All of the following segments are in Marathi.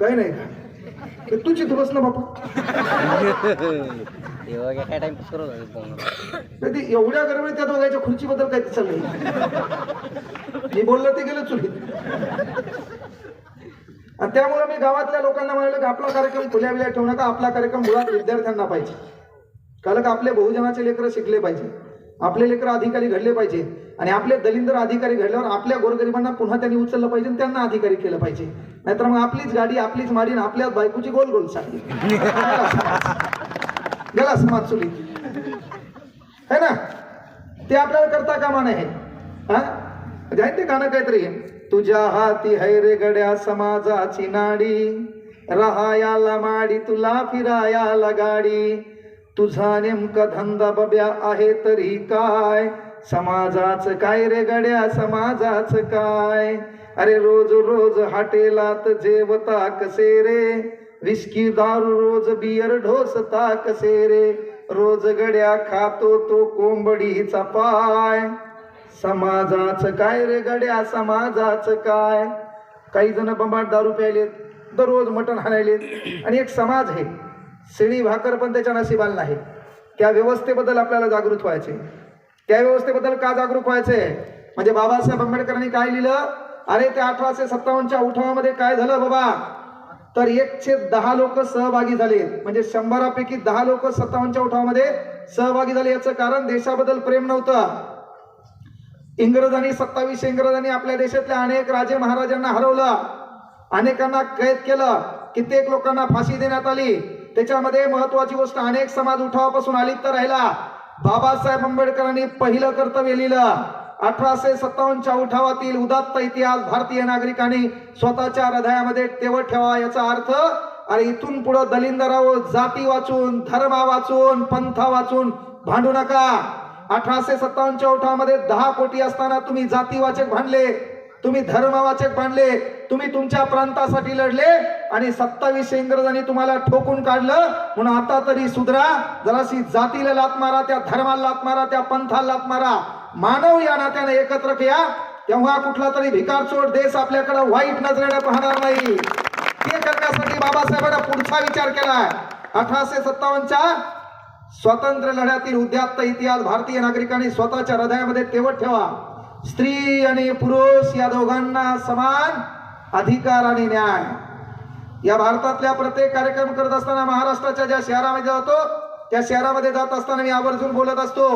काही नाही का? तूच इथं बस ना बापा. काय फोन नाही ते एवढ्या गडबडीत त्या दोघांच्या खुर्चीबद्दल काय चाललंय मी बोललो ते गेलं चुलीत. आणि त्यामुळे मी गावातल्या लोकांना म्हणाले की आपला कार्यक्रम खुल्या बिल्या ठेवू नका आपला कार्यक्रम मुळात विद्यार्थ्यांना पाहिजे. कारण का आपले बहुजनाचे लेकरं शिकले पाहिजे. आपले लेकरं अधिकारी घडले पाहिजे. आणि आपले दलिंदर अधिकारी घडल्यावर आपल्या गोरगरिबांना पुन्हा त्यांनी उचललं पाहिजे आणि त्यांना अधिकारी केलं पाहिजे. नाहीतर मग आपलीच गाडी आपलीच माडी आपल्या आपल्याच बायकोची गोल गोल साडी गेला समाज चुली. है ना? ते आपल्याला करता कामा नाही हा? म्हणजे आहे ते गाणं काहीतरी. तुझ्या हाती है रे गड्या समाजाची नाडी. राहायाला माडी तुला फिरायाला गाडी. तुझा नेमका धंदा बब्या आहे तरी काय? समाजाचं काय रे गड्या समाजाचं काय? अरे रोज रोज हाटेलात जेवता कसे रे? विस्की दारू रोज बियर ढोसता कसे रे? रोज गड्या खातो तो कोंबडीचा पाय. समाजाचं काय रे गड्या समाजाचं काय? काही जण बंबाट दारू प्यायलेत दररोज मटण हाणायलेत. आणि एक समाज आहे शिळी भाकर पण त्याच्या नशिबाला नाही. त्या व्यवस्थेबद्दल आपल्याला जागृत व्हायचे त्या व्यवस्थेबद्दल का जागरूक व्हायचे? म्हणजे बाबासाहेब आंबेडकरांनी काय लिहिलं? अरे त्या अठराशे सत्तावन्नच्या उठावामध्ये काय झालं बाबा? तर एकशे दहा लोक सहभागी झाले. म्हणजे शंभरापैकी दहा लोक सत्तावन्नच्या उठावामध्ये सहभागी झाले. याचं कारण देशाबद्दल प्रेम नव्हतं. इंग्रजांनी सत्तावीस इंग्रजांनी आपल्या देशातल्या अनेक राजे महाराजांना हरवलं. अनेकांना कैद केलं. कित्येक लोकांना फाशी देण्यात आली. त्याच्यामध्ये महत्वाची गोष्ट अनेक समाज उठावापासून अलिप्त राहिला. बाबासाहेब आंबेडकरांनी पहिलं कर्तव्य लिहिलं. अठराशे सत्तावन्नच्या उठावातील उदात्त इतिहास भारतीय नागरिकांनी स्वतःच्या हृदयामध्ये तेवत ठेवा याचा अर्थ अरे इथून पुढे दलिंदराव जाती वाचून धर्म वाचून पंथा वाचून भांडू नका. अठराशे सत्तावन्नच्या उठावामध्ये दहा कोटी असताना तुम्ही जातीवाचक भांडले. तुम्ही धर्मवाचक बनले तुम्ही तुमच्या प्रांतासाठी लढले आणि सत्तावीस इंग्रजांनी तुम्हाला ठोकून काढलं. म्हणून आता तरी सुधरा जराशी जातीला लात मारा त्या धर्माला लात मारा त्या पंथाला लात मारा. मानव या नात्याने एकत्र किया. तेव्हा कुठला तरी भिकार चोट देश आपल्याकडे वाईट नजरेने पाहणार नाही. ते करण्यासाठी बाबासाहेबांना पुढचा विचार केलाय. अठराशे सत्तावन्नच्या स्वातंत्र्य लढ्यातील उद्यात्त इतिहास भारतीय नागरिकांनी स्वतःच्या हृदयामध्ये तेवट ठेवा. स्त्री आणि पुरुष या दोघांना समान अधिकार आणि न्याय. या भारतातल्या प्रत्येक कार्यक्रम करत असताना महाराष्ट्राच्या ज्या शहरामध्ये जातो त्या शहरामध्ये जात असताना मी आवर्जून बोलत असतो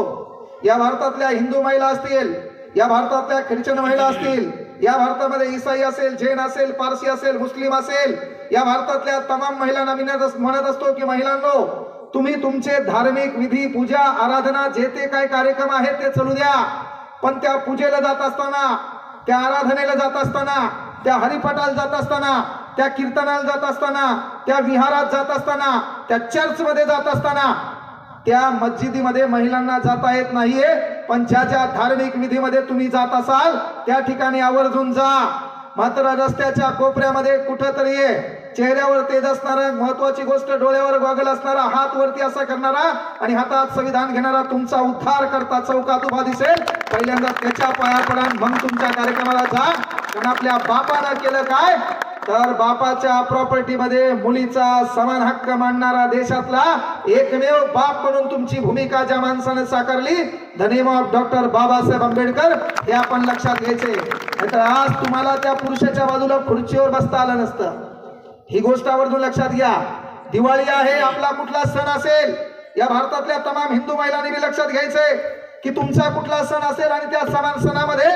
या भारतातल्या हिंदू महिला असतील या भारतातल्या ख्रिश्चन महिला असतील या भारतामध्ये ईसाई असेल जैन असेल पारसी असेल मुस्लिम असेल या भारतातल्या तमाम महिलांना मी म्हणत म्हणत असतो की महिलांनो तुम्ही तुमचे धार्मिक विधी पूजा आराधना जे ते काय कार्यक्रम आहेत ते चालू द्या. पण त्या पूजेला जात असताना त्या आराधनेला जात असताना त्या हरिपाठाला जात असताना त्या कीर्तनाला जात असताना त्या विहारात जात असताना त्या चर्चमध्ये जात असताना त्या मस्जिदीमध्ये महिलांना जाता येत नाहीये. पण ज्या ज्या धार्मिक विधीमध्ये तुम्ही जात असाल त्या ठिकाणी आवर्जून जा. मात्र रस्त्याच्या कोपऱ्यामध्ये कुठंतरी चेहऱ्यावर तेज असणारा महत्वाची गोष्ट डोळ्यावर गॉगल असणारा हात वरती असा करणारा आणि हातात संविधान घेणारा तुमचा उद्धार करता चौकात उभा दिसेल. पहिल्यांदा त्याच्या पाया पडा मग तुमच्या कार्यक्रमाला जा. कारण आपल्या बापानं केलं काय? तर बापाच्या प्रॉपर्टीमध्ये मुलीचा समान हक्क मांडणारा देशातला एकमेव बाप म्हणून तुमची भूमिका ज्या माणसाने साकारली the name of doctor Babasaheb Ambedkar हे आपण लक्षात घ्यायचे. नाहीतर आज तुम्हाला त्या पुरुषाच्या बाजूला खुर्चीवर बसता आलं नसतं. ही गोष्ट आवर्जून लक्षात घ्या. दिवाळी आहे आपला कुठला सण असेल? या भारतातल्या तमाम हिंदू महिलांनी बी लक्षात घ्यायचंय की तुमचा कुठला सण असेल आणि त्या समान सणामध्ये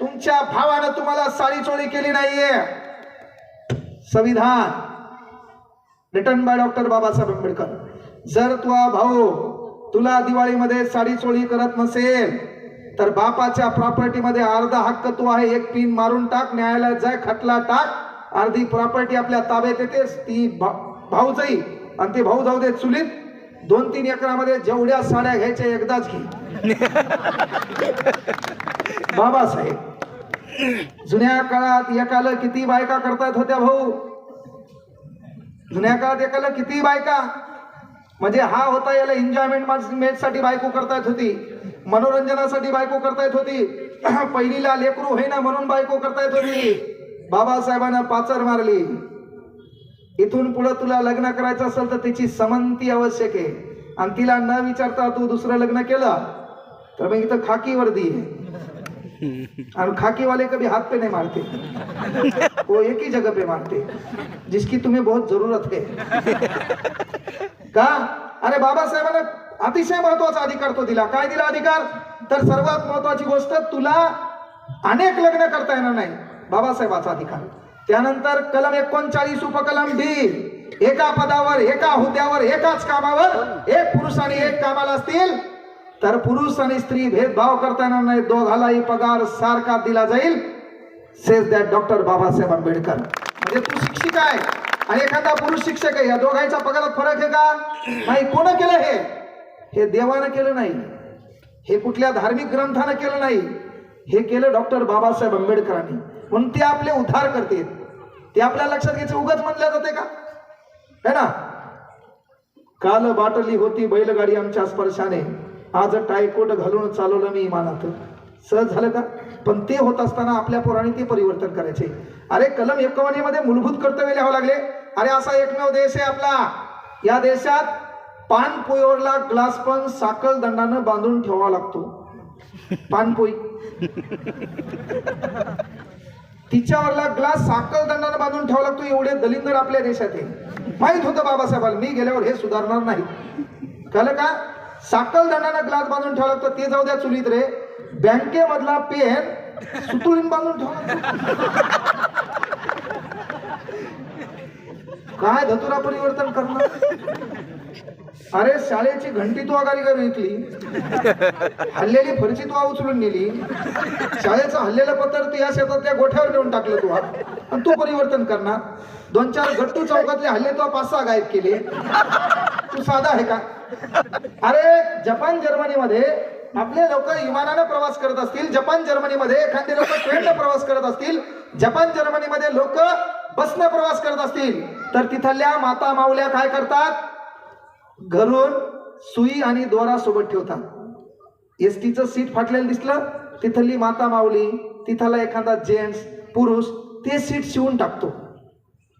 तुमच्या भावानं तुम्हाला साडी चोळी केली नाहीये. संविधान. Written by doctor Babasaheb Ambedkar. जर तुझा भाऊ तुला दिवाळीमध्ये साडी चोळी करत नसेल तर बापाच्या प्रॉपर्टीमध्ये अर्धा हक्क तू आहे. एक पिन मारून टाक न्यायालयात जाय खटला टाक. अर्धी प्रॉपर्टी आपल्या ताब्यात येतेस ती भा- भाऊ जाई आणि ते भाऊ जाऊ दे चुलीत. दोन तीन एकरामध्ये जेवढ्या साड्या घ्यायच्या एकदाच घे. बाबासाहेब जुन्या काळात एकाला किती बायका करतायत होत्या भाऊ? जुन्या काळात एकाला किती बायका? म्हणजे हा होता याला एन्जॉयमेंटसाठी बायको करता येत होती. मनोरंजनासाठी बायको करता येत होती. पहिलीला लेकरू होईना म्हणून बायको करतायत होती. बाबासाहेबांना पाचर मारली. इथून पुढे तुला लग्न करायचं असेल तर तिची समंती आवश्यक आहे. आणि तिला न विचारता तू दुसरं लग्न केलं तर मग इथं खाकी वर्दी आहे. और खाकी वाले कभी हाथ पे नहीं मारते. वो एक ही जगह पे मारते. जिसकी तुम्हें बहुत जरूरत है का? अरे बाबासाहेबांना अतिशय महत्त्वाचा अधिकार तो दिला. काय दिला अधिकार? तर सर्वात महत्वाची गोष्ट तुला अनेक लग्न करता येणार नाही. बाबासाहेबाचा अधिकार. त्यानंतर कलम एकोणचाळीस उपकलम डी. एका पदावर एका हुद्द्यावर एकाच कामावर एक पुरुष आणि एक कामाला असतील. तर पुरुष आणि स्त्री भेदभाव करता येणार नाही. दोघालाही पगार सारखा दिला जाईल. Says that doctor Babasaheb Ambedkar. म्हणजे तू शिक्षिका आहे. आणि एखादा पुरुष शिक्षक आहे. या दोघांच्या पगारात फरक आहे का? नाही कोण केलं हे? हे देवानं केलं नाही. हे कुठल्या धार्मिक ग्रंथानं केलं नाही. हे केलं डॉक्टर बाबासाहेब आंबेडकरांनी. म्हणून ते आपले उद्धार करते. ते आपल्या लक्षात घ्यायचं उगाच म्हणल्या जाते का? है ना? काल बाटली होती बैलगाडी आमच्या स्पर्शाने. आज टायकोट घालून चालवलं मी इमानात. सहज झालं का? पण ते होत असताना आपल्या पोराने ते परिवर्तन करायचे. अरे कलम एकवणीमध्ये मूलभूत कर्तव्य लिहावं लागले. अरे असा एकमेव देश आहे आपला. या देशात पानपोईवरला ग्लास पण साखळ दंडानं बांधून ठेवावा लागतो. पानपोई तिच्यावरला ग्लास साखळ दंडानं बांधून ठेवावा लागतो एवढे दलिंदर आपल्या देशात आहे माहीत होतं बाबासाहेबांना मी गेल्यावर हे सुधारणार नाही. कळलं का? साखळ दंडानं ग्लास बांधून ठेवावा लागतो ते जाऊ द्या चुलीत रे. बँकेमधला पेन सुतुळीन बांधून ठेवा काय धतुरा परिवर्तन करणार? अरे शाळेची घंटी तू आगारी करून विकली. हल्लेली फरची तू उचलून नेली. शाळेचं हल्लेलं पत्र तू या शेतातल्या गोठ्यावर नेऊन टाकलं तू आणि तू परिवर्तन करणार. दोन चार गट्टू चौकातले हल्ले तू पाच सहा गायब केले. तू साधा आहे का? अरे जपान जर्मनीमध्ये आपले लोक विमानानं प्रवास करत असतील. जपान जर्मनीमध्ये एखादे लोक ट्रेननं प्रवास करत असतील. जपान जर्मनीमध्ये लोक बसनं प्रवास करत असतील. तर तिथल्या माता माऊल्या काय करतात? घरून सुई आणि दोरा सोबत ठेवतात. एस टीचं सीट फाटलेलं दिसलं तिथली माता माऊली तिथला एखादा जेंट्स पुरुष ते सीट शिवून टाकतो.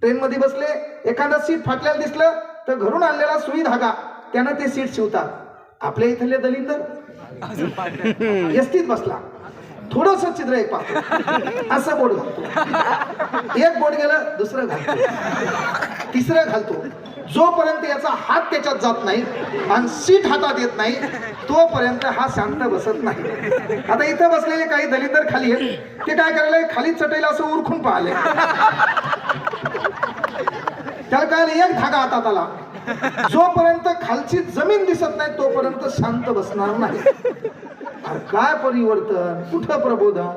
ट्रेनमध्ये बसले एखादा सीट फाटलेलं दिसलं तर घरून आणलेला सुई धागा त्यानं ते सीट शिवतात. आपल्या इथले दलिंदर एसटीत बसला. थोडस चित्र एक पाहतो. असं बोट घालतो. एक बोट गेलं दुसरं घालतो. तिसरं घालतो. जोपर्यंत याचा हात त्याच्यात जात नाही आणि सीट हातात येत नाही तोपर्यंत हा शांत बसत नाही. आता इथं बसलेले काही दलितर खाली आहेत. ते काय करायला? खाली चटेला असं उरखून पाहिले. त्याला काय एक धागा हातात आला. जोपर्यंत खालची जमीन दिसत नाही तोपर्यंत शांत बसणार नाही. काय परिवर्तन? कुठं प्रबोधन?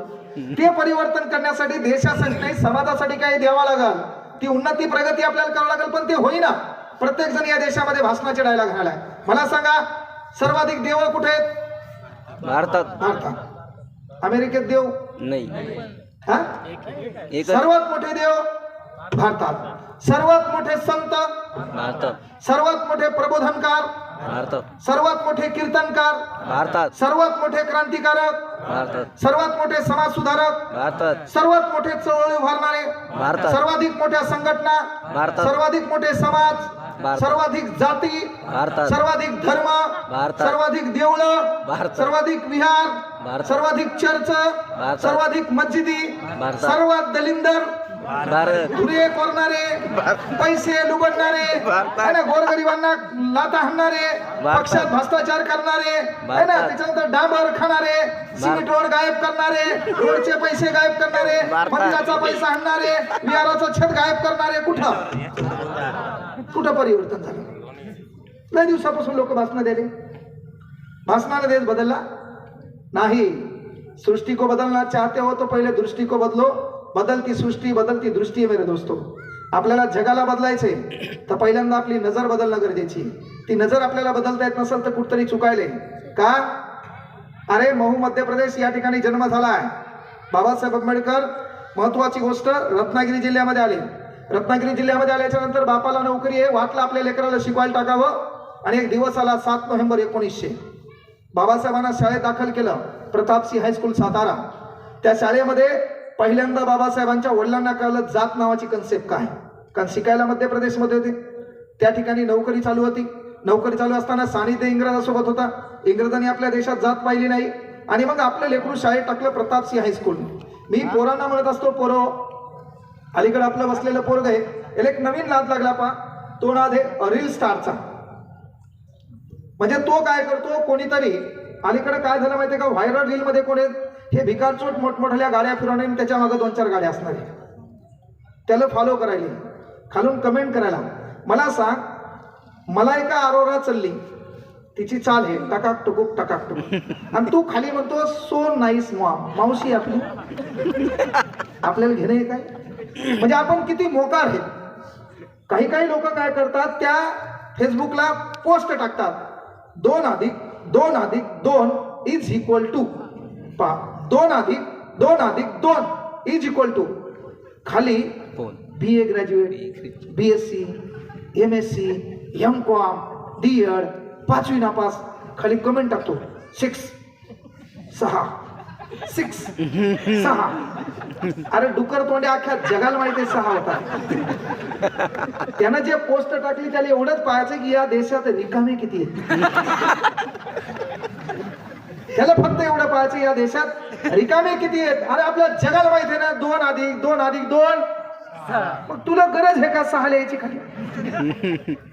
ते परिवर्तन करण्यासाठी देशासाठी नाही समाजासाठी काही द्यावा लागल. ती उन्नती प्रगती आपल्याला करावं लागेल पण ते होईना. प्रत्येक जण या देशामध्ये भाषणाचे डायलॉग घालाय. मला सांगा सर्वाधिक देव कुठे आहेत? भारतात. भारतात. अमेरिकेत देव? नाही. हा? सर्वात मोठे देव भारतात. सर्वात मोठे संत? भारतात. सर्वात मोठे प्रबोधनकार? भारतात. सर्वात मोठे कीर्तनकार? भारतात. सर्वात मोठे क्रांतिकारक? भारतात. सर्वात मोठे समाज सुधारक भारतात. सर्वात मोठे चळवळी उभारणारे? भारतात. सर्वाधिक मोठ्या संघटना? भारतात. सर्वाधिक मोठे समाज. सर्वाधिक जाती. सर्वाधिक धर्म. सर्वाधिक देवळं. सर्वाधिक विहार. सर्वाधिक चर्च. सर्वाधिक मस्जिदी. सर्वात दलिंदर धुरे कोरणारे पैसे लुबडणारे ना, गोरगरिबांना लाता हाणणारे. पक्षात भ्रष्टाचार करणारे है ना. त्याच्यानंतर डांबर खाणारे सिमेंट रोड गायब करणारे रोडचे पैसे गायब करणारे. मंदिराचा पैसा आणणारे विहाराचं छत गायब करणारे कुठं कुठं परिवर्तन झालं? लय दिवसापासून लोक भाषणं दिले भाषणाला देश बदलला. नाही सृष्टि को बदलना चाहते हो तो पहिले दृष्टी को बदलो. बदलती सृष्टी बदलती दृष्टी आहे मेरे दोस्तो. आपल्याला जगाला बदलायचंय तर पहिल्यांदा आपली नजर बदलणं गरजेची ती नजर आपल्याला बदलता येत नसेल तर कुठतरी चुकायले का? अरे महू मध्य प्रदेश या ठिकाणी जन्म झाला आहे बाबासाहेब आंबेडकर महत्वाची गोष्ट रत्नागिरी जिल्ह्यामध्ये आली. रत्नागिरी जिल्ह्यामध्ये आल्याच्यानंतर बापाला नोकरी आहे. वाटलं आपल्या लेकराला शिकवायला टाकावं. आणि एक दिवस आला सात नोव्हेंबर एकोणीसशे. बाबासाहेबांना शाळेत दाखल केलं. Pratapsinh high school Satara. त्या शाळेमध्ये पहिल्यांदा बाबासाहेबांच्या वडिलांना कळलं जात नावाची कन्सेप्ट काय. कारण शिकायला मध्य प्रदेशमध्ये होते. त्या ठिकाणी नोकरी चालू होती. नोकरी चालू असताना सानिध्य इंग्रजासोबत होता. इंग्रजांनी आपल्या देशात जात पाहिली नाही. आणि मग आपलं लेकरू शाळेत टाकलं प्रतापसिंह हायस्कूल मी पोरांना म्हणत असतो पोरो अलीकडे आपलं बसलेलं पोरग आहे. याला एक नवीन नाद लागला पा तो नाद आहे अरिल स्टारचा. म्हणजे तो काय करतो? कोणीतरी अलीकडे काय झालं माहितीये का? व्हायरल रील मध्ये कोणी हे भिकारचोट मोठमोठ्या गाड्या फिरवणे आणि त्याच्यामागे दोन चार गाड्या असणार आहे त्याला फॉलो करायला खालून कमेंट करायला. मला सांग मला एका आरोरा चालली. तिची चाल आहे टकाक टुकूक टकाक टुकूक. आणि तू खाली म्हणतो सो नाईस मॉम. मावशी आपली. आपल्याला घेणं काय? म्हणजे आपण किती मोकार आहेत. काही काही लोक काय करतात त्या फेसबुकला पोस्ट टाकतात. दोन अधिक दोन अधिक दोन इज इक्वल टू पा दोन अधिक दोन अधिक दोन इज इक्वल टू खाली B A graduate B S C M S C M Com D Ed पाचवी नापास. खाली कमेंट टाकतो. सिक्स सहा. सिक्स सहा. अरे डुकर तोंडे अख्ख्या जगाला माहिती सहा होता त्यानं जे पोस्ट टाकली त्याला एवढंच पाहायचं की या देशात निकामे किती आहेत. त्याला फक्त एवढं पाहायचं या देशात रिकामे किती आहेत. अरे आपल्या जगाला माहिती आहे ना दोन अधिक दोन अधिक दोन. मग तुला गरज आहे का सहा लिहायची खाली?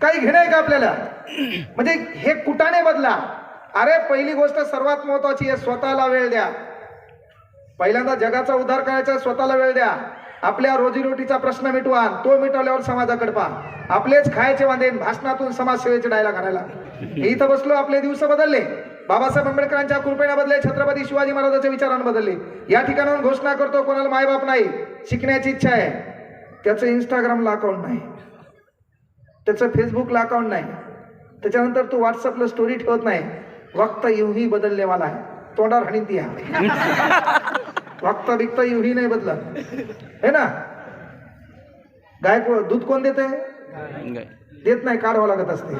काही घेणं आहे का आपल्याला? म्हणजे हे कुटाने बदला. अरे पहिली गोष्ट सर्वात महत्वाची आहे स्वतःला वेळ द्या. पहिल्यांदा जगाचा उद्धार करायचा स्वतःला वेळ द्या. आपल्या रोजीरोटीचा प्रश्न मिटवा तो मिटवल्यावर समाजाकडे पहा. आपलेच खायचे वांदे भाषणातून समाजसेवेचे डायला घालायला इथं बसलो आपले दिवस बदलले. बाबासाहेब आंबेडकरांच्या कृपेने बदलले छत्रपती शिवाजी महाराजांच्या विचारानं बदलले. या ठिकाणाहून घोषणा करतो कोणाला मायबाप नाही. शिकण्याची इच्छा आहे. त्याचं इंस्टाग्रामला अकाउंट नाही. त्याचं फेसबुकला अकाउंट नाही. त्याच्यानंतर तू व्हॉट्सअपला स्टोरी ठेवत नाही. वक्त येऊही बदलले मला. आहे तोंडावर हाणीत या वक्त बिक्त येऊही नाही बदलत. है ना? गाय को- दूध कोण देते? गाय. देत नाही काढावं लागत असते.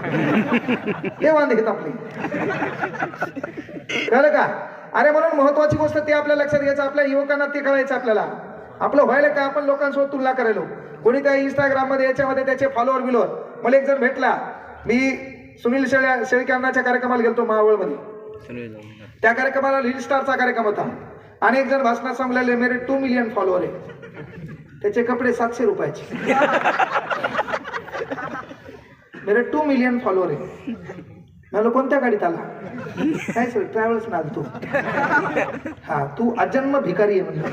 हे वांदे आहेत आपले. कळलं का? अरे म्हणून महत्वाची गोष्ट ते आपल्या लक्षात घ्यायचं आपल्या युवकांना ते कळायचं आपल्याला. आपलं व्हायला काय आपण लोकांसोबत तुलना करायलो? कोणी त्या इंस्टाग्राममध्ये याच्यामध्ये त्याचे फॉलोअर बिलोअर मला एक जण भेटला. मी सुनील शेळ्या शेळकेअण्णाच्या कार्यक्रमाला गेलतो मावळमध्ये. त्या कार्यक्रमाला रील स्टारचा कार्यक्रम होता. अनेक जण भाषणात सांगलेले मेरे टू मिलियन फॉलोअर आहे. त्याचे कपडे सातशे रुपयाचे. मेरे टू मिलियन फॉलोअर आहे. मला कोणत्या गाडीत आला? नाही सर ट्रॅव्हल्स ना तू. हा तू अजन्म भिकारी आहे म्हणलं.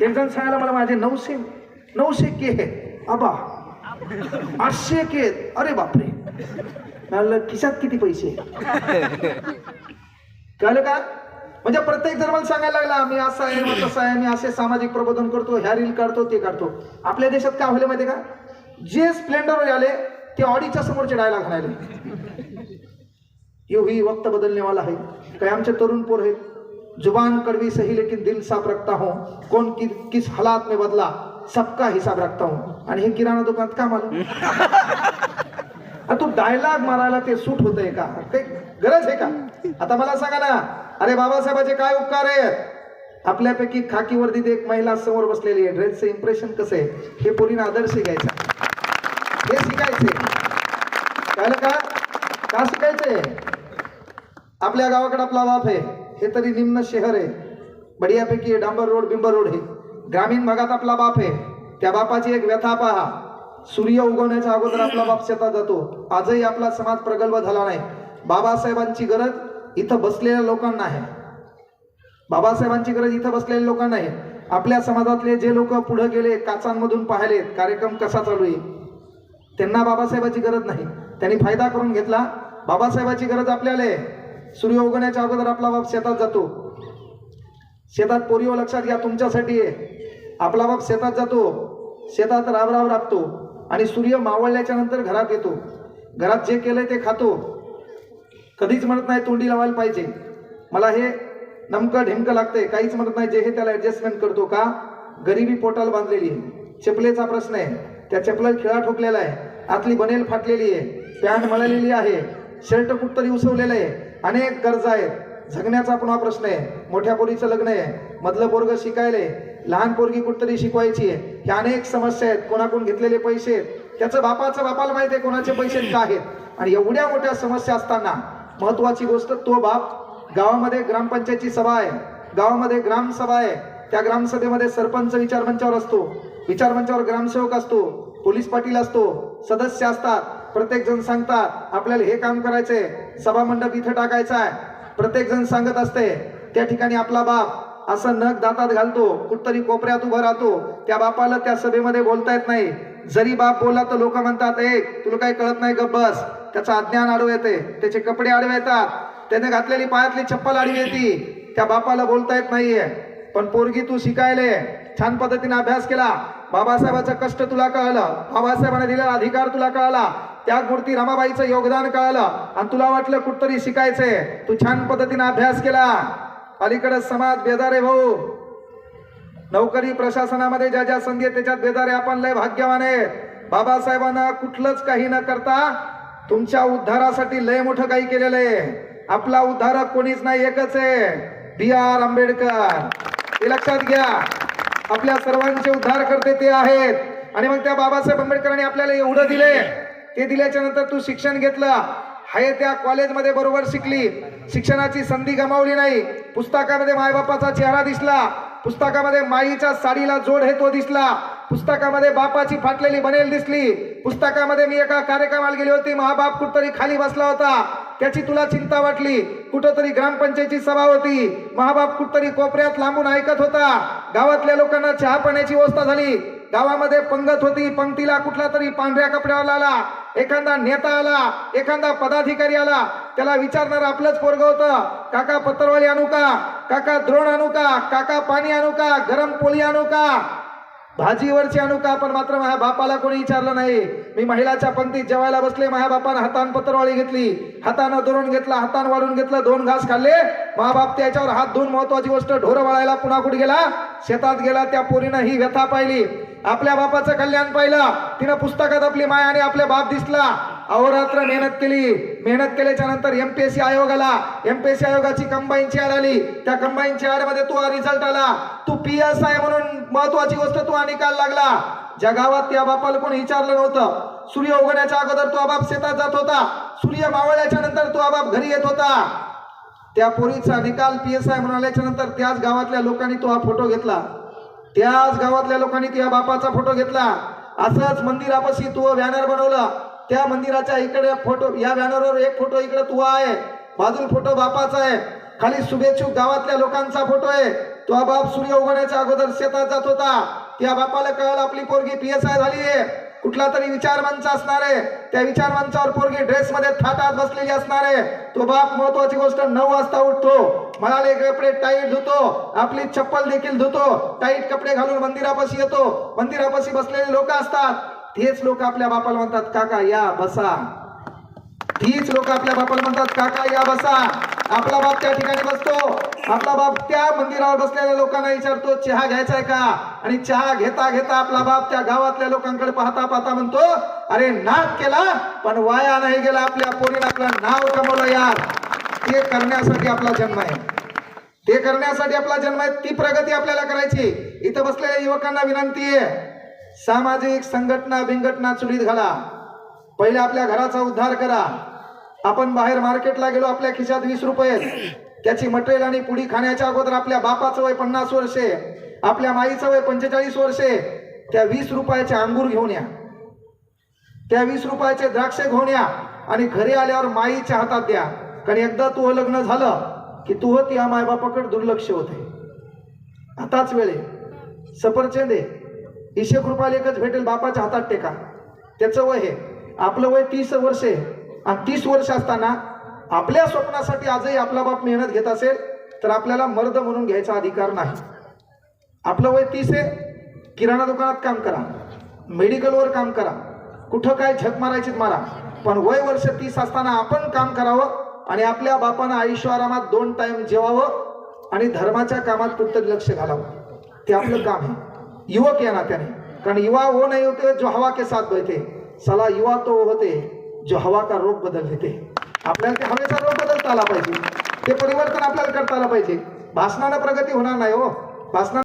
एक जण सांगायला मला माझे नऊशे नऊशे के आहे आबा आठशे के अरे बापरे. म्हणलं खिशात किती पैसे? कळलं का? म्हणजे प्रत्येक जण मला सांगायला लागला मी असं आहे मी तसा आहे मी असे सामाजिक प्रबोधन करतो ह्या रील काढतो ते काढतो. आपल्या देशात काय होले माहिती का? जे स्प्लेंडर आले ते ऑडीच्या समोरचे डायलॉग म्हणाले यो ही वक्त बदलने वाला काय आमचे तरुण पोर आहेत? जुबान कड़वी सही लेकिन दिल साफ रखता हो. कोण कि, किस हालात में बदला सबका हिसाब रखता हूं. आणि हे किराणा दुकानात का मला तू डायलॉग मारायला ते सूट होतंय का? काही गरज आहे का? आता मला सांगा ना अरे बाबासाहेबाचे काय उपकार आहेत? आपल्यापैकी खाकी वर्दीत एक महिला समोर बसलेली आहे. ड्रेसचं इम्प्रेशन कसं आहे? हे पोरीनं आदर्श घ्यायचा. हे शिकायचे कळलं का? का शिकायचंय? आपल्या गावाकडे आपला बाप आहे. हे तरी निम्न शहर आहे. बढियापैकी डांबर रोड बिंबर रोड हे ग्रामीण भागात आपला बाप आहे. त्या बापाची एक व्यथा पहा. सूर्य उगवण्याच्या अगोदर आपला बाप शेतात जातो. आजही आपला समाज प्रगल्भ झाला नाही. बाबासाहेबांची गरज इथं बसलेल्या लोकांना आहे. बाबासाहेबांची गरज इथं बसलेल्या लोकांना आहे. आपल्या समाजातले जे लोक पुढे गेले काचांमधून पाहिले कार्यक्रम कसा चालू आहे? त्यांना बाबासाहेबाची गरज नाही. त्यांनी फायदा करून घेतला. बाबासाहेबाची गरज आपल्याला आहे. सूर्य उगवण्याच्या अगोदर आपला बाप शेतात जातो. शेतात पोरिओ लक्षात घ्या तुमच्यासाठी आहे. आपला बाप शेतात जातो. शेतात राबराब राबतो. आणि सूर्य मावळल्याच्या नंतर घरात येतो. घरात जे केलंय ते खातो. कधीच म्हणत नाही तोंडी लावायला पाहिजे. मला हे नमकं ढेमकं लागतंय. काहीच म्हणत नाही जे हे त्याला ऍडजस्टमेंट करतो का? गरिबी पोटाला बांधलेली आहे. चपलेचा प्रश्न आहे. त्या चपलाला खिळा ठोकलेला आहे. आतली बनेल फाटलेली आहे. पॅन्ट मळलेली आहे. शर्ट कुठतरी उसवलेलं आहे. अनेक गरजा आहेत. जगण्याचा पुन्हा प्रश्न आहे. मोठ्या पोरीचं लग्न आहे. मधलं पोरग शिकायले लहान पोरगी कुठतरी शिकवायची आहे. ह्या अनेक समस्या आहेत. कोणाकडून घेतलेले पैसे आहेत? त्याचं बापाचं बापाला माहिती आहे कोणाचे पैसे का आहेत? आणि एवढ्या मोठ्या समस्या असताना महत्वाची गोष्ट तो बाप गावामध्ये ग्रामपंचायतची सभा आहे. गावामध्ये ग्रामसभा आहे. त्या ग्रामसभेमध्ये सरपंच विचारमंचावर असतो. विचारमंचावर ग्रामसेवक असतो. पोलीस पाटील असतो. सदस्य असतात. प्रत्येक जण सांगतात आपल्याला हे काम करायचंय. सभा मंडप इथं टाकायचा आहे. प्रत्येक जण सांगत असते त्या ठिकाणी आपला बाप असं नख दातात घालतो कुठतरी कोपऱ्यात उभं राहतो. त्या बापाला त्या सभेमध्ये बोलता येत नाही. जरी बाप बोलला तर लोक म्हणतात ए तुला काही कळत नाही गप बस. त्याचं अज्ञान आडवं येते. त्याचे कपडे आडवे येतात. त्याने घातलेली पायातली चप्पल आडवी येते. त्या बापाला बोलता येत नाहीये. पण पोरगी तू शिकायले. छान पद्धतीने अभ्यास केला. बाबासाहेबाचा कष्ट तुला कळलं. बाबासाहेबांना दिलेला अधिकार तुला कळला. त्या मूर्ती रमाबाईचं योगदान कळलं. आणि तुला वाटलं कुठतरी शिकायचंय. तू छान पद्धतीने अभ्यास केला. अलीकडे समाज बेदारे भाऊ. नोकरी प्रशासनामध्ये ज्या ज्या संधी त्याच्यात बेदारे आपण लय भाग्यवान आहेत. बाबासाहेबांना कुठलंच काही न करता तुमच्या उद्धारासाठी लय मोठं काही केलेलं आहे. आपला उद्धारक कोणीच नाही एकच आहे. B R Ambedkar. हे लक्षात घ्या. आपल्या सर्वांचे उद्धार करते ते आहेत. आणि मग त्या बाबासाहेब आंबेडकरांनी आपल्याला एवढं दिले. ते दिल्याच्या नंतर तू शिक्षण घेतलं. हाय त्या कॉलेजमध्ये बरोबर शिकली. शिक्षणाची संधी गमावली नाही. पुस्तकामध्ये मायबापाचा चेहरा दिसला. पुस्तकामध्ये माईच्या साडीला जोड हे तो दिसला. पुस्तकामध्ये बापाची फाटलेली बनेल दिसली. पुस्तकामध्ये मी एका कार्यक्रमाला गेली होती. महाबाप कुठतरी खाली बसला होता. त्याची तुला चिंता वाटली? कुठंतरी ग्रामपंचायतची सभा होती. महाबाप कुठतरी कोपऱ्यात लांबून ऐकत होता. गावातल्या लोकांना चहा पाण्याची व्यवस्था झाली. गावामध्ये पंगत होती. पंक्तीला कुठला तरी पांढऱ्या कपड्यावर आला. एखादा नेता आला. एखादा पदाधिकारी आला. त्याला विचारणार आपलंच पोरग होतं. काका पत्रवाली आणू का? काका द्रोण आणू का? काका पाणी आणू का? गरम पोळी आणू का? भाजीवरची अनुका का पण मात्र माझ्या बापाला कोणी विचारलं नाही. मी महिलाच्या पंक्तीत जेवायला बसले माझ्या बापानं हातान पत्रवाळी घेतली. हातानं दुरून घेतला हातान वाढून घेतलं दोन घास खाल्ले. महाबाप त्याच्यावर हात धुवून महत्वाची गोष्ट ढोरं वळायला पुन्हा कुठे गेला? शेतात गेला त्या पोरीनं ही व्यथा पाहिली. आपल्या बापाचं कल्याण पाहिलं. तिनं पुस्तकात आपली माय आणि आपले बाप दिसला. अहोरात्र मेहनत केली. मेहनत केल्याच्यानंतर एम आयोग आला. सी आयोगाची कंबाईनची चेअर आली. त्या कंबाईन ऍडमध्ये तू रिझल्ट आला. तू पी एस आय म्हणून महत्वाची गोष्ट तू निकाल लागला. ज्या गावात त्या बापाला कोणी विचारलं नव्हतं. सूर्य उघडण्याच्या अगोदर तो बाप शेतात जात होता. सूर्य मावळल्याच्या नंतर तो बाप घरी येत होता. त्या पोरीचा निकाल पी एस आय म्हणून आल्याच्यानंतर त्याच गावातल्या लोकांनी तो हा फोटो घेतला. त्याच गावातल्या लोकांनी त्या बापाचा फोटो घेतला. असंच मंदिरापाशी तू बॅनर बनवलं. त्या मंदिराच्या इकडे फोटो या बॅनरवर एक फोटो इकडे तुवा आहे. बाजूला फोटो बापाचा आहे. खाली शुभेच्छुक गावातल्या लोकांचा फोटो आहे. तो बाप सूर्य उगवण्याच्या अगोदर शेतात जात होता. त्या बापाला कळलं आपली पोरगी पी एस आय झाली आहे. कुठला तरी विचार मंच असणार आहे. त्या विचार मंचावर पोरगी ड्रेस मध्ये थाटात बसलेली असणार आहे. तो बाप महत्वाची गोष्ट नऊ वाजता उठतो. म्हणाले कपडे टाईट धुतो. आपली चप्पल देखील धुतो. टाईट कपडे घालून मंदिरापाशी येतो. मंदिरापाशी बसलेले लोक असतात. तेच लोक आपल्या बापाला म्हणतात काका या बसा. तीच लोक आपल्या बापाला म्हणतात काका या बसा. आपला बाप त्या ठिकाणी बसतो. आपला बाप त्या मंदिरावर बसलेल्या लोकांना विचारतो चहा घ्यायचा आहे का? आणि चहा घेता घेता आपला बाप त्या गावातल्या लोकांकडे पाहता पाहता म्हणतो अरे नाक केला पण वाया नाही गेला आपल्या पोरीनं आपलं नाव कमवलं यार. ते करण्यासाठी आपला जन्म आहे. ते करण्यासाठी आपला जन्म आहे ती प्रगती आपल्याला करायची. इथं बसलेल्या युवकांना विनंती आहे. सामाजिक संघटना बिंगटना चुलीत घाला. पहिले आपल्या घराचा उद्धार करा. आपण बाहेर मार्केटला गेलो आपल्या खिशात वीस रुपये त्याची मटेरियल आणि पुडी खाण्याच्या अगोदर आपल्या बापाचं वय पन्नास वर्षे आपल्या माईचं वय पंचेचाळीस वर्षे. त्या वीस रुपयाचे अंगूर घेऊन या. त्या वीस रुपयाचे द्राक्ष घेऊन या आणि घरी आल्यावर माईच्या हातात द्या. कारण एकदा तू लग्न झालं की तू होती या मायबापाकडे दुर्लक्ष होते आताच वेळे सफरचंद आहे. एकशे रुपयाला एकच भेटेल बापाच्या हातात टेका. त्याचं वय हे. आपलं वय तीस वर्ष आहे. आणि तीस वर्ष असताना आपल्या स्वप्नासाठी आजही आपला बाप मेहनत घेत असेल तर आपल्याला मर्द म्हणून घ्यायचा अधिकार नाही. आपलं वय तीस आहे. किराणा दुकानात काम करा. मेडिकलवर काम करा. कुठं काय झक मारायची मारा. पण वय वर्ष तीस असताना आपण काम करावं आणि आपल्या बापानं आयुष्य आरामात दोन टाईम जेवावं आणि धर्माच्या कामात कुठतरी लक्ष घालावं. ते आपलं काम आहे. युवक या नात्याने. कारण युवा वो नाही होते जो हवा के साथ बहते सला युवा तो वो होते जो हवा का रोग बदल देते आपल्याला ते हवेचा रोग बदलता आला पाहिजे. ते परिवर्तन आपल्याला करता आलं पाहिजे. भाषणानं प्रगती होणार नाही हो. भाषणा